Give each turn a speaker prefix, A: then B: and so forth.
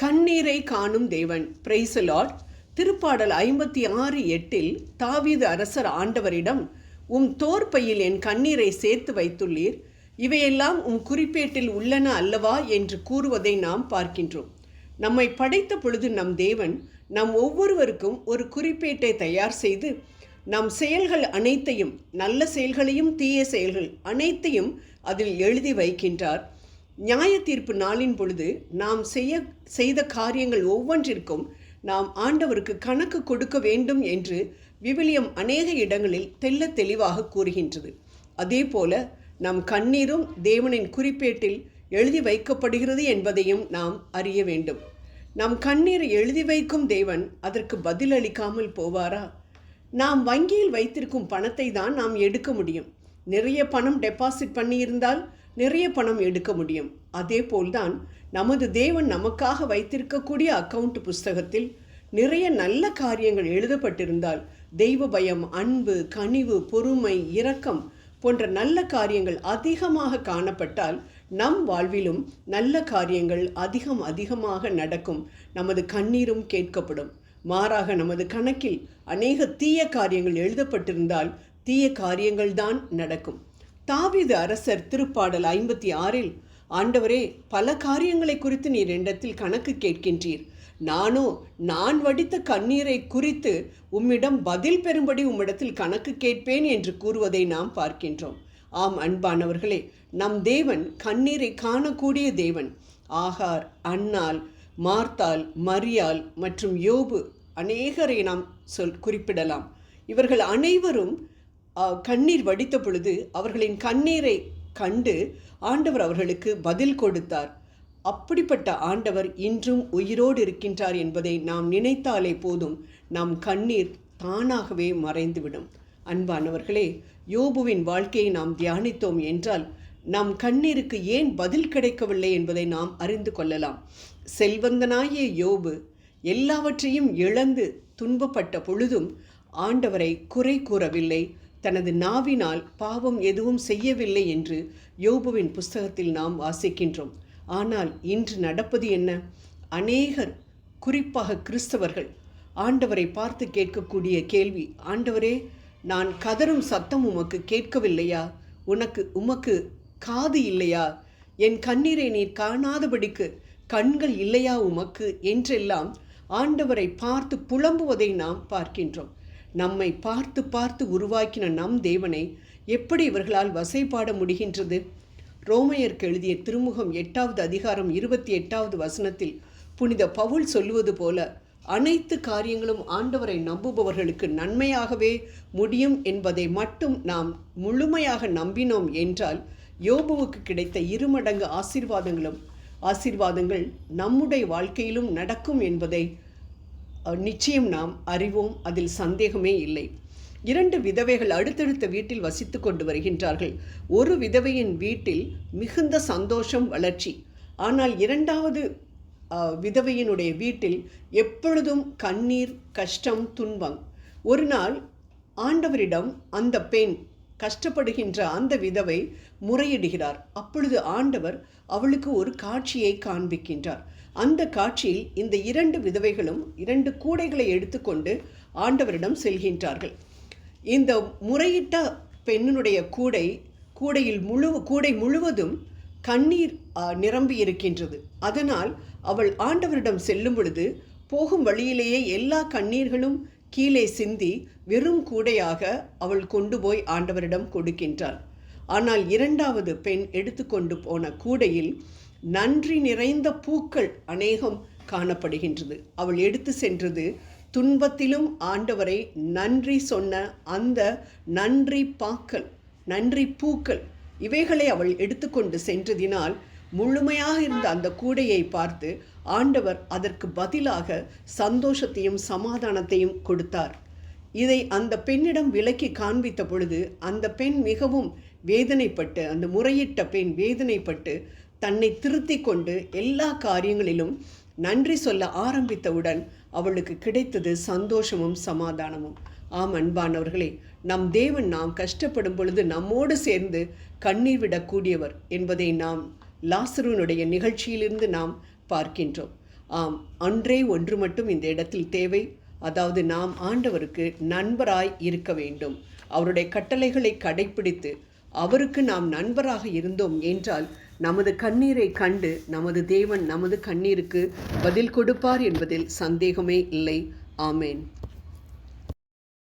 A: கண்ணீரை காணும் தேவன். பிரைசலாட் திருப்பாடல் ஐம்பத்தி ஆறு எட்டில் தாவீது அரசர் ஆண்டவரிடம் உம் தோற்பையில் என் கண்ணீரை சேர்த்து வைத்துள்ளீர். இவையெல்லாம் உம் குறிப்பேட்டில் உள்ளன அல்லவா? என்று கூறுவதை நாம் பார்க்கின்றோம். நம்மை படைத்த பொழுது நம் தேவன் நம் ஒவ்வொருவருக்கும் ஒரு குறிப்பேட்டை தயார் செய்து நம் செயல்கள் அனைத்தையும் நல்ல செயல்களையும் தீய செயல்கள் அனைத்தையும் அதில் எழுதி வைக்கின்றார். நியாய தீர்ப்பு நாளின் பொழுது நாம் செய்ய செய்த காரியங்கள் ஒவ்வொன்றிற்கும் நாம் ஆண்டவருக்கு கணக்கு கொடுக்க வேண்டும் என்று விவிலியம் அநேக இடங்களில் தெல்ல தெளிவாக கூறுகின்றது. அதே போல நம் கண்ணீரும் தேவனின் குறிப்பேட்டில் எழுதி வைக்கப்படுகிறது என்பதையும் நாம் அறிய வேண்டும். நம் கண்ணீரை எழுதி வைக்கும் தேவன் அதற்கு பதிலளிக்காமல் போவாரா? நாம் வங்கியில் வைத்திருக்கும் பணத்தை தான் நாம் எடுக்க முடியும். நிறைய பணம் டெபாசிட் பண்ணியிருந்தால் நிறைய பணம் எடுக்க முடியும். அதே போல்தான் நமது தேவன் நமக்காக வைத்திருக்கக்கூடிய அக்கவுண்ட் புஸ்தகத்தில் நிறைய நல்ல காரியங்கள் எழுதப்பட்டிருந்தால் தெய்வ பயம் அன்பு கனிவு பொறுமை இரக்கம் போன்ற நல்ல காரியங்கள் அதிகமாக காணப்பட்டால் நம் வாழ்விலும் நல்ல காரியங்கள் அதிகம் அதிகமாக நடக்கும். நமது கண்ணீரும் கேட்கப்படும். மாறாக நமது கணக்கில் அநேக தீய காரியங்கள் எழுதப்பட்டிருந்தால் தீய காரியங்கள் தான் நடக்கும். தாவீது அரசர் திருப்பாடல் ஐம்பத்தி ஆறில் ஆண்டவரே பல காரியங்களை குறித்து நீர் என்னிடத்தில் கணக்கு கேட்கின்றீர். நானோ நான் வடித்த கண்ணீரை குறித்து உம்மிடம் பதில் பெறும்படி உம்மிடத்தில் கணக்கு கேட்பேன் என்று கூறுவதை நாம் பார்க்கின்றோம். ஆம் அன்பானவர்களே நம் தேவன் கண்ணீரை காணக்கூடிய தேவன். ஆகார் அன்னால் மார்த்தால் மரியாள் மற்றும் யோபு அநேகரை நாம் சொல் குறிப்பிடலாம். இவர்கள் அனைவரும் கண்ணீர் வடித்த பொழுது அவர்களின் கண்ணீரை கண்டு ஆண்டவர் அவர்களுக்கு பதில் கொடுத்தார். அப்படிப்பட்ட ஆண்டவர் இன்றும் உயிரோடு இருக்கின்றார் என்பதை நாம் நினைத்தாலே போதும். நம் கண்ணீர் தானாகவே மறைந்துவிடும். அன்பானவர்களே யோபுவின் வாழ்க்கையை நாம் தியானித்தோம் என்றால் நம் கண்ணீருக்கு ஏன் பதில் கிடைக்கவில்லை என்பதை நாம் அறிந்து கொள்ளலாம். செல்வந்தனாகிய யோபு எல்லாவற்றையும் இழந்து துன்பப்பட்ட பொழுதும் ஆண்டவரை குறை கூறவில்லை. தனது நாவினால் பாவம் எதுவும் செய்யவில்லை என்று யோபுவின் புஸ்தகத்தில் நாம் வாசிக்கின்றோம். ஆனால் இன்று நடப்பது என்ன? அநேகர் குறிப்பாக கிறிஸ்தவர்கள் ஆண்டவரை பார்த்து கேட்கக்கூடிய கேள்வி ஆண்டவரே நான் கதரும் சத்தம் உமக்கு கேட்கவில்லையா? உனக்கு உமக்கு காது இல்லையா? என் கண்ணீரை நீர் காணாதபடிக்கு கண்கள் இல்லையா உமக்கு? என்றெல்லாம் ஆண்டவரை பார்த்து புலம்புவதை நாம் பார்க்கின்றோம். நம்மை பார்த்து பார்த்து உருவாக்கின நம் தேவனை எப்படி இவர்களால் வசைப்பாட முடிகின்றது? ரோமையருக்கு எழுதிய திருமுகம் எட்டாவது அதிகாரம் இருபத்தி எட்டாவது வசனத்தில் புனித பவுல் சொல்லுவது போல அனைத்து காரியங்களும் ஆண்டவரை நம்புபவர்களுக்கு நன்மையாகவே முடியும் என்பதை மட்டும் நாம் முழுமையாக நம்பினோம் என்றால் யோபுவுக்கு கிடைத்த இருமடங்கு ஆசீர்வாதங்களும் ஆசீர்வாதங்கள் நம்முடைய வாழ்க்கையிலும் நடக்கும் என்பதை நிச்சயம் நாம் அறிவோம் அதில் சந்தேகமே இல்லை. இரண்டு விதவைகள் அடுத்தடுத்த வீட்டில் வசித்து கொண்டு வருகின்றார்கள். ஒரு விதவையின் வீட்டில் மிகுந்த சந்தோஷம் வளர்ச்சி. ஆனால் இரண்டாவது விதவையினுடைய வீட்டில் எப்பொழுதும் கண்ணீர் கஷ்டம் துன்பம். ஒரு நாள் ஆண்டவரிடம் அந்த பெண் கஷ்டப்படுகின்ற அந்த விதவை முறையிடுகிறார். அப்பொழுது ஆண்டவர் அவளுக்கு ஒரு காட்சியை காண்பிக்கின்றார். அந்த காட்சியில் இந்த இரண்டு விதவைகளும் இரண்டு கூடைகளை எடுத்துக்கொண்டு ஆண்டவரிடம் செல்கின்றார்கள். இந்த முறையிட்ட பெண்ணினுடைய கூடை கூடையில் முழு கூடை முழுவதும் கண்ணீர் நிரம்பி இருக்கின்றது. அதனால் அவள் ஆண்டவரிடம் செல்லும் பொழுது போகும் வழியிலேயே எல்லா கண்ணீர்களும் கீழே சிந்தி வெறும் கூடையாக அவள் கொண்டு போய் ஆண்டவரிடம் கொடுக்கின்றாள். ஆனால் இரண்டாவது பெண் எடுத்துக்கொண்டு போன கூடையில் நன்றி நிறைந்த பூக்கள் அநேகம் காணப்படுகின்றது. அவள் எடுத்து சென்றது துன்பத்திலும் ஆண்டவரை நன்றி சொன்ன அந்த நன்றி பாக்கள் நன்றி பூக்கள் இவைகளை அவள் எடுத்துக்கொண்டு சென்றதினால் முழுமையாக இருந்த அந்த கூடையை பார்த்து ஆண்டவர் அதற்கு பதிலாக சந்தோஷத்தையும் சமாதானத்தையும் கொடுத்தார். இதை அந்த பெண்ணிடம் விலக்கி காண்பித்த பொழுது அந்த பெண் மிகவும் வேதனைப்பட்டு அந்த முறையிட்ட பெண் வேதனைப்பட்டு தன்னை திருத்திக் கொண்டு எல்லா காரியங்களிலும் நன்றி சொல்ல ஆரம்பித்தவுடன் அவளுக்கு கிடைத்தது சந்தோஷமும் சமாதானமும். ஆம் அன்பானவர்களே நம் தேவன் நாம் கஷ்டப்படும் பொழுது நம்மோடு சேர்ந்து கண்ணீர் விடக்கூடியவர் என்பதை நாம் லாசருனுடைய நிகழ்ச்சியிலிருந்து நாம் பார்க்கின்றோம். ஆம் அன்றே ஒன்று மட்டும் இந்த இடத்தில் தேவை. அதாவது நாம் ஆண்டவருக்கு நண்பராய் இருக்க வேண்டும். அவருடைய கட்டளைகளை கடைப்பிடித்து அவருக்கு நாம் நண்பராக இருந்தோம் என்றால் நமது கண்ணீரை கண்டு நமது தேவன் நமது கண்ணீருக்கு பதில் கொடுப்பார் என்பதில் சந்தேகமே இல்லை. ஆமேன்.